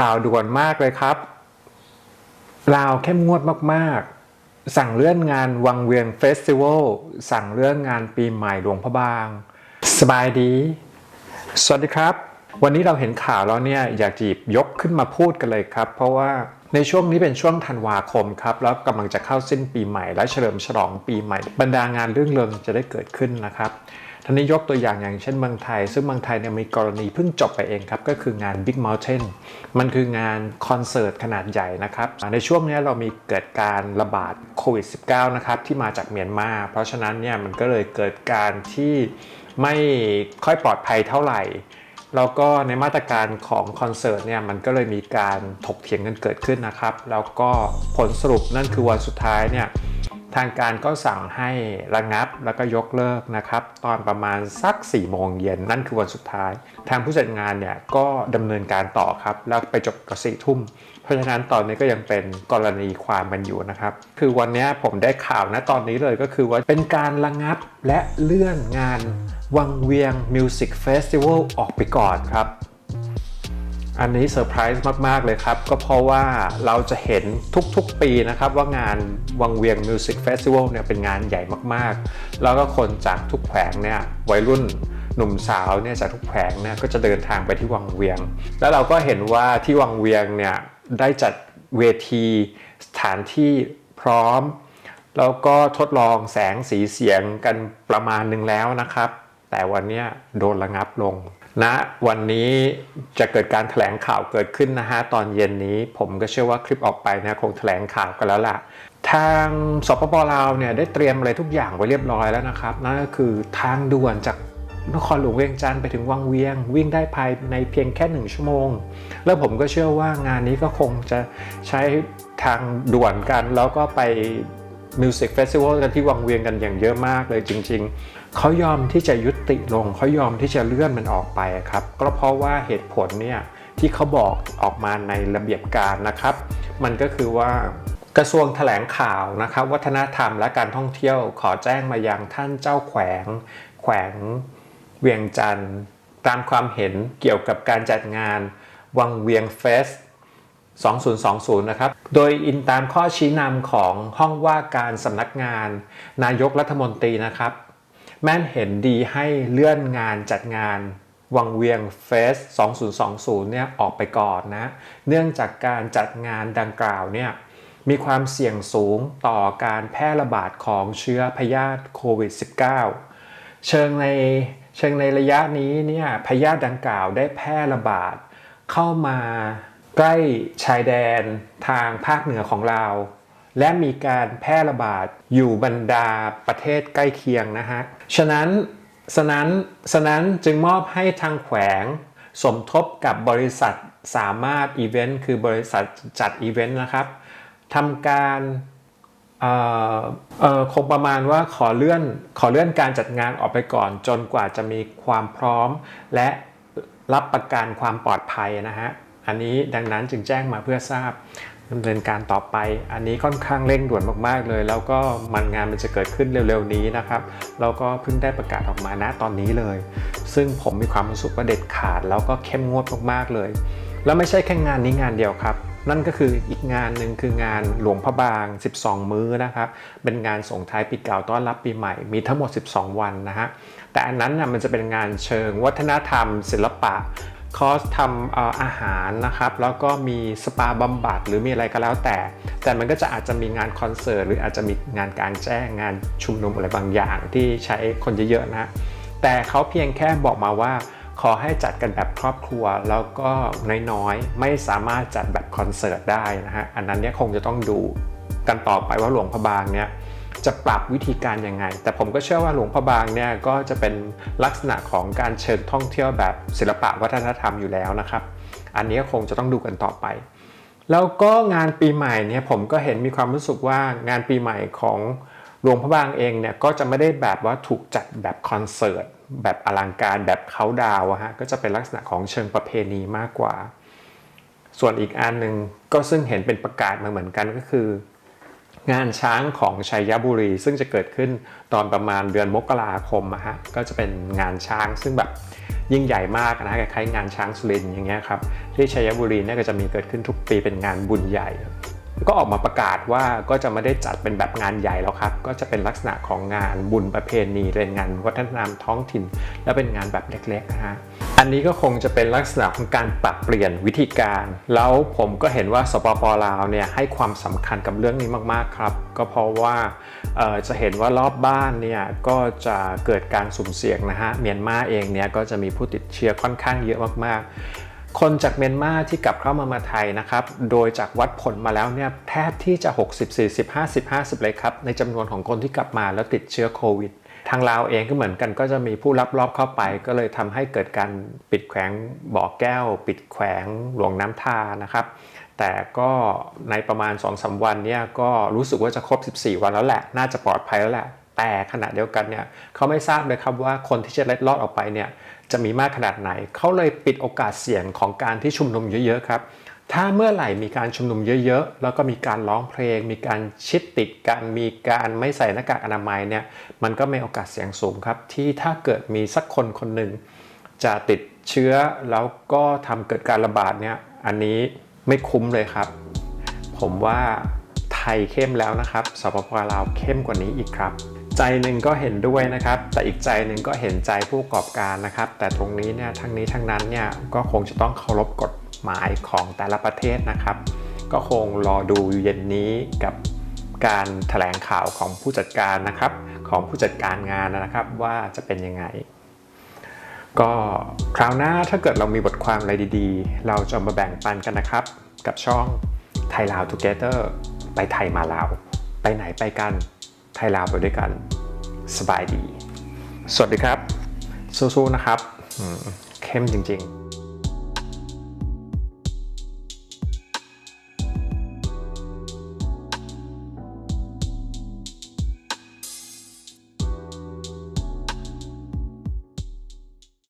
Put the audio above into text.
ข่าวด่วนมากเลยครับ ลาวเข้มงวดมากๆ สั่งเลื่อนงานวังเวียงเฟสติวัล สั่งเลื่อนงานปีใหม่หลวงพระบาง สบายดี สวัสดีครับ วันนี้เราเห็นข่าวแล้วเนี่ยอยากจะหยิบยกขึ้นมาพูดกันเลยครับ เพราะว่าในช่วงนี้เป็นช่วงธันวาคมครับ แล้วกำลังจะเข้าสิ้นปีใหม่และเฉลิมฉลองปีใหม่ บรรดางานเรื่องเริงจะได้เกิดขึ้นนะครับ ท่านนี้ยกตัวอย่างอย่างเช่นเมืองไทย ซึ่งเมืองไทยเนี่ยมีกรณีเพิ่งจบไปเองครับ ก็คืองาน Big Mountain มันคืองานคอนเสิร์ตขนาดใหญ่นะครับ ในช่วงนี้เรามีเกิดการระบาดโควิด -19 นะครับ ที่มาจากเมียนมา เพราะฉะนั้นเนี่ยมันก็เลยเกิดการที่ไม่ค่อยปลอดภัยเท่าไหร่แล้วก็ในมาตรการของคอนเสิร์ตเนี่ยมันก็เลยมีการถกเถียงกันเกิดขึ้นนะครับ แล้วก็ผลสรุปนั่นคือวันสุดท้ายเนี่ย ทางการก็สั่งให้ระงับแล้วก็ยกเลิกนะครับ ตอนประมาณสัก4ี่โมงเย็นนั่นคือวันสุดท้าย ทางผู้จัดงานเนี่ยก็ดำเนินการต่อครับ แล้วไปจบกับสี่ทุ่ม เพราะฉะนั้นตอนนี้ก็ยังเป็นกรณีความกันอยู่นะครับ คือวันนี้ผมได้ข่าวนะตอนนี้เลยก็คือว่าเป็นการระงับและเลื่อนงานวังเวียงมิวสิกเฟสติวัลออกไปก่อนครับ อันนี้เซอร์ไพรส์มาก ๆ เลยครับ ก็เพราะว่าเราจะเห็นทุกๆปีนะครับว่างานวังเวียงมิวสิกเฟสติวัลเนี่ยเป็นงานใหญ่มากๆ แล้วก็คนจากทุกแขวงเนี่ยวัยรุ่นหนุ่มสาวเนี่ยจากทุกแขวงเนี่ยก็จะเดินทางไปที่วังเวียง แล้วเราก็เห็นว่าที่วังเวียงเนี่ยได้จัดเวทีสถานที่พร้อม แล้วก็ทดลองแสงสีเสียงกันประมาณหนึ่งแล้วนะครับ แต่วันนี้โดนระงับลง ณนะวันนี้จะเกิดการแถลงข่าวเกิดขึ้นนะฮะตอนเย็นนี้ ผมก็เชื่อว่าคลิปออกไปนะคงแถลงข่าวกันแล้วล่ะ ทางสปปลาวเนี่ยได้เตรียมอะไรทุกอย่างไว้เรียบร้อยแล้วนะครับนั่นก็คือทางด่วนจากนครหลวงเวียงจันทร์ไปถึงวังเวียง วิ่งได้ภายในเพียงแค่หนึ่งชั่วโมง แล้วผมก็เชื่อว่างานนี้ก็คงจะใช้ทางด่วนกัน แล้วก็ไปมิวสิกเฟสติวัลกันที่วังเวียงกันอย่างเยอะมากเลยจริง ๆ เขายอมที่จะยุติลงเขายอมที่จะเลื่อนมันออกไปครับ ก็เพราะว่าเหตุผลเนี่ยที่เขาบอกออกมาในระเบียบการนะครับ มันก็คือว่ากระทรวงแถลงข่าวนะครับ วัฒนธรรมและการท่องเที่ยวขอแจ้งมายังท่านเจ้าแขวง แขวงเวียงจันทร์ตามความเห็นเกี่ยวกับการจัดงานวังเวียงเฟส2020 นะครับ โดยอินตามข้อชี้นำของห้องว่าการสำนักงาน นายกรัฐมนตรีนะครับ แม่นเห็นดีให้เลื่อนงานจัดงานวังเวียงเฟส 2020 เนี่ยออกไปก่อนนะ เนื่องจากการจัดงานดังกล่าวเนี่ยมีความเสี่ยงสูงต่อการแพร่ระบาดของเชื้อพยาธิโควิด -19 เชิงในเชิงในระยะนี้เนี่ยพยาธิดังกล่าวได้แพร่ระบาด เข้ามาใกล้ชายแดนทางภาคเหนือของเรา และมีการแพร่ระบาดอยู่บรรดาประเทศใกล้เคียงนะฮะ ฉะนั้นฉะนั้นฉะนั้นจึงมอบให้ทางแขวงสมทบกับบริษัทสามารถอีเวนต์คือบริษัทจัดอีเวนต์นะครับทำการคงประมาณว่าขอเลื่อนขอเลื่อนการจัดงานออกไปก่อน จนกว่าจะมีความพร้อม และรับประกันความปลอดภัยนะฮะอันนี้ดังนั้นจึงแจ้งมาเพื่อทราบ ดำเนินการต่อไป อันนี้ค่อนข้างเร่งด่วนมากๆเลย แล้วก็มันงานมันจะเกิดขึ้นเร็วๆนี้นะครับแล้วก็เพิ่งได้ประกาศออกมาณตอนนี้เลย ซึ่งผมมีความรู้สึกว่าเด็ดขาด แล้วก็เข้มงวดมากๆเลย แล้วไม่ใช่แค่งานนี้งานเดียวครับนั่นก็คืออีกงานหนึ่งคืองานหลวงพระบาง 12 มื้อนะครับ เป็นงานส่งท้ายปีเก่าต้อนรับปีใหม่ มีทั้งหมด 12 วันนะฮะ แต่อันนั้นนะมันจะเป็นงานเชิงวัฒนธรรม ศิลปะ คอร์สทำอาหารนะครับ แล้วก็มีสปาบำบัดหรือมีอะไรก็แล้วแต่ แต่มันก็จะอาจจะมีงานคอนเสิร์ตหรืออาจจะมีงานกลางแจ้งงานชุมนุมอะไรบางอย่างที่ใช้คนเยอะๆนะ แต่เขาเพียงแค่บอกมาว่า ขอให้จัดกันแบบครอบครัวแล้วก็น้อยๆ ไม่สามารถจัดแบบคอนเสิร์ตได้นะฮะ อันนั้นเนี่ยคงจะต้องดูกันต่อไปว่าหลวงพระบางเนี่ย จะปรับวิธีการยังไง แต่ผมก็เชื่อว่าหลวงพระบางเนี่ยก็จะเป็นลักษณะของการเชิญท่องเที่ยวแบบศิลปะวัฒนธรรมอยู่แล้วนะครับ อันนี้คงจะต้องดูกันต่อไป แล้วก็งานปีใหม่เนี่ยผมก็เห็นมีความรู้สึกว่างานปีใหม่ของหลวงพระบางเองเนี่ยก็จะไม่ได้แบบว่าถูกจัดแบบคอนเสิร์ตแบบอลังการแบบเขาดาวฮะก็จะเป็นลักษณะของเชิงประเพณีมากกว่า ส่วนอีกอันหนึ่งก็ซึ่งเห็นเป็นประกาศมาเหมือนกันก็คือ งานช้างของชัยบุรี ซึ่งจะเกิดขึ้นตอนประมาณเดือนมกราคมอะฮะก็จะเป็นงานช้างซึ่งแบบยิ่งใหญ่มากนะคล้ายๆงานช้างสุรินอย่างเงี้ยครับที่ชัยบุรีเนี่ยก็จะมีเกิดขึ้นทุกปีเป็นงานบุญใหญ่ ก็ออกมาประกาศว่าก็จะไม่ได้จัดเป็นแบบงานใหญ่แล้วครับ ก็จะเป็นลักษณะของงานบุญประเพณีเป็นงานวัฒนธรรมท้องถิ่น และเป็นงานแบบเล็กๆนะฮะ อันนี้ก็คงจะเป็นลักษณะของการปรับเปลี่ยนวิธีการ แล้วผมก็เห็นว่าสปปลาวเนี่ยให้ความสำคัญกับเรื่องนี้มากๆครับ ก็เพราะว่าจะเห็นว่ารอบบ้านเนี่ยก็จะเกิดการสุ่มเสี่ยงนะฮะเมียนมาเองเนี่ยก็จะมีผู้ติดเชื้อค่อนข้างเยอะมากๆ คนจากเมียนมาที่กลับเข้ามามาไทยนะครับ โดยจากวัดผลมาแล้วเนี่ยแทบที่จะ 60 40 50 50 เลยครับในจำนวนของคนที่กลับมาแล้วติดเชื้อโควิด ทางลาวเองก็เหมือนกันก็จะมีผู้รับรอบเข้าไป ก็เลยทำให้เกิดการปิดแขวงบ่อแก้ว ปิดแขวงหลวงน้ำทานะครับ แต่ก็ในประมาณ2-3วันเนี่ยก็รู้สึกว่าจะครบ 14 วันแล้วแหละ น่าจะปลอดภัยแล้วแหละ แต่ขณะเดียวกันเนี่ยเขาไม่ทราบเลยครับว่าคนที่จะเล็ดลอดออกไปเนี่ยจะมีมากขนาดไหน เขาเลยปิดโอกาสเสี่ยงของการที่ชุมนุมเยอะๆครับ ถ้าเมื่อไหร่มีการชุมนุมเยอะๆ แล้วก็มีการร้องเพลง มีการชิดติดกันมีการไม่ใส่หน้ากากอนามัยเนี่ยมันก็มีโอกาสเสี่ยงสูงครับ ที่ถ้าเกิดมีสักคนคนหนึ่งจะติดเชื้อแล้วก็ทำเกิดการระบาดเนี่ยอันนี้ไม่คุ้มเลยครับ ผมว่าไทยเข้มแล้วนะครับสปปลาวเข้มกว่านี้อีกครับ ใจหนึ่งก็เห็นด้วยนะครับ แต่อีกใจหนึ่งก็เห็นใจผู้ประกอบการนะครับ แต่ตรงนี้เนี่ยทั้งนี้ทั้งนั้นเนี่ยก็คงจะต้องเคารพกฎ หมายของแต่ละประเทศนะครับ ก็คงรอดูเย็นนี้กับการถแถลงข่าวของผู้จัดการนะครับ ของผู้จัดการงานนะครับว่าจะเป็นยังไง ก็คราวหน้าถ้าเกิดเรามีบทความอะไรดีๆ เราจะมาแบ่งปันกันนะครับ กับช่องไทยลาว Together ไปไทยมาลาว ไปไหนไปกันไทยลาวไปด้วยกัน สบายดี สวัสดีครับสู้ๆนะครับเข้มจริงๆ